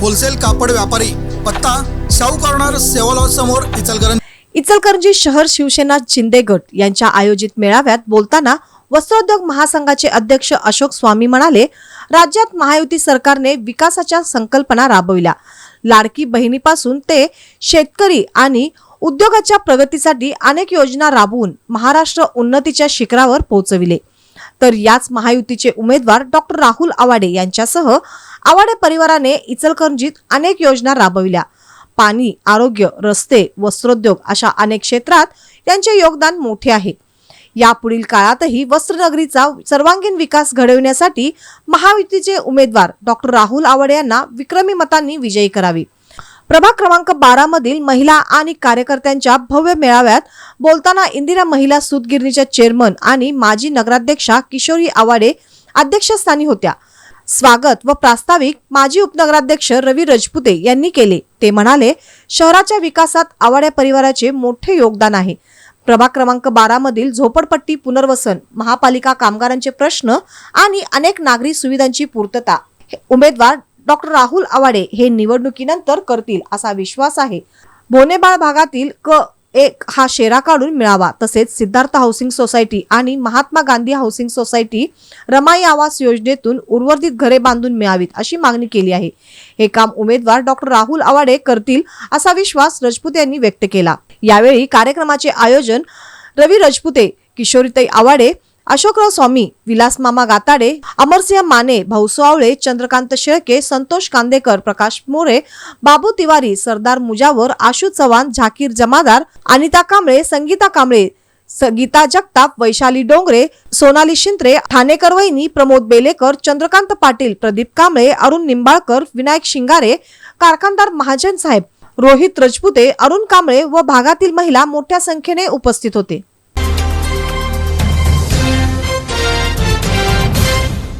Wholesale कापड व्यापारी पत्ता शाहू कॉर्नर सेवालॉज समोर इचलकरंजी. इचलकरंजी शहर शिवसेना शिंदे गट यांच्या आयोजित मेळाव्यात बोलताना वस्त्रोद्योग महासंघाचे अध्यक्ष अशोक स्वामी म्हणाले राज्यात महायुती सरकारने विकासाच्या संकल्पना राबविल्या. लाडकी बहिणीपासून ते शेतकरी आणि उद्योगाच्या प्रगतीसाठी अनेक योजना राबवून महाराष्ट्र उन्नतीच्या शिखरावर पोहोचविले. तर याच महायुतीचे उमेदवार डॉक्टर राहुल आवाडे यांच्यासह आवाडे परिवाराने इचलकरंजीत अनेक योजना राबविल्या. पाणी आरोग्य रस्ते वस्त्रोद्योग अशा अनेक क्षेत्रात यांचे योगदान मोठे आहे. यापुढील काळातही वस्त्रनगरीचा सर्वांगीण विकास घडविण्यासाठी महायुतीचे उमेदवार डॉक्टर राहुल आवाडे यांना विक्रमी मतांनी विजयी करावी. प्रभाग क्रमांक बारा मधील महिला आणि कार्यकर्त्यांच्या भव्य मेळाव्यात बोलताना इंदिरा महिला सूतगिरणीच्या चेअरमन आणि माजी नगराध्यक्षा किशोरी आवाडे अध्यक्षस्थानी होत्या. स्वागत व प्रास्ताविक माजी उपनगराध्यक्ष रवी रजपुते यांनी केले. ते म्हणाले शहराच्या विकासात आवाड्या परिवाराचे मोठे योगदान आहे. प्रभाग क्रमांक बारा मधील झोपडपट्टी पुनर्वसन महापालिका कामगारांचे प्रश्न आणि अनेक नागरी सुविधांची पूर्तता. हे उमेदवार डॉक्टर राहुल आवाडे हे निवडणुकीनंतर करतील असा विश्वास आहे. बोनेबाळ भागातील क एक हा शेरा काढून मिळावा तसेच सिद्धार्थ हाऊसिंग सोसायटी आणि महात्मा गांधी हाऊसिंग सोसायटी रमाई आवास योजनेतून उर्वरित घरे बांधून मिळावीत अशी मागणी केली आहे. हे काम उमेदवार डॉक्टर राहुल आवाडे करतील असा विश्वास रजपूत यांनी व्यक्त केला. यावेळी कार्यक्रमाचे आयोजन रवी रजपुते किशोरीताई आवाडे अशोकराव स्वामी विलास मामा गाताडे अमरसिंह माने भाऊसो आवळे चंद्रकांत शेळके संतोष कांदेकर प्रकाश मोरे बाबू तिवारी सरदार मुजावर आशू चव्हाण झाकीर जमादार अनिता कांबळे संगीता कांबळे गीता जगताप वैशाली डोंगरे सोनाली शिंत्रे ठाणेकर वहिनी प्रमोद बेलेकर चंद्रकांत पाटील प्रदीप कांबळे अरुण निंबाळकर विनायक शिंगारे कारखानदार महाजन साहेब रोहित रजपुते अरुण कांबळे व भागातील महिला मोठ्या संख्येने उपस्थित होते.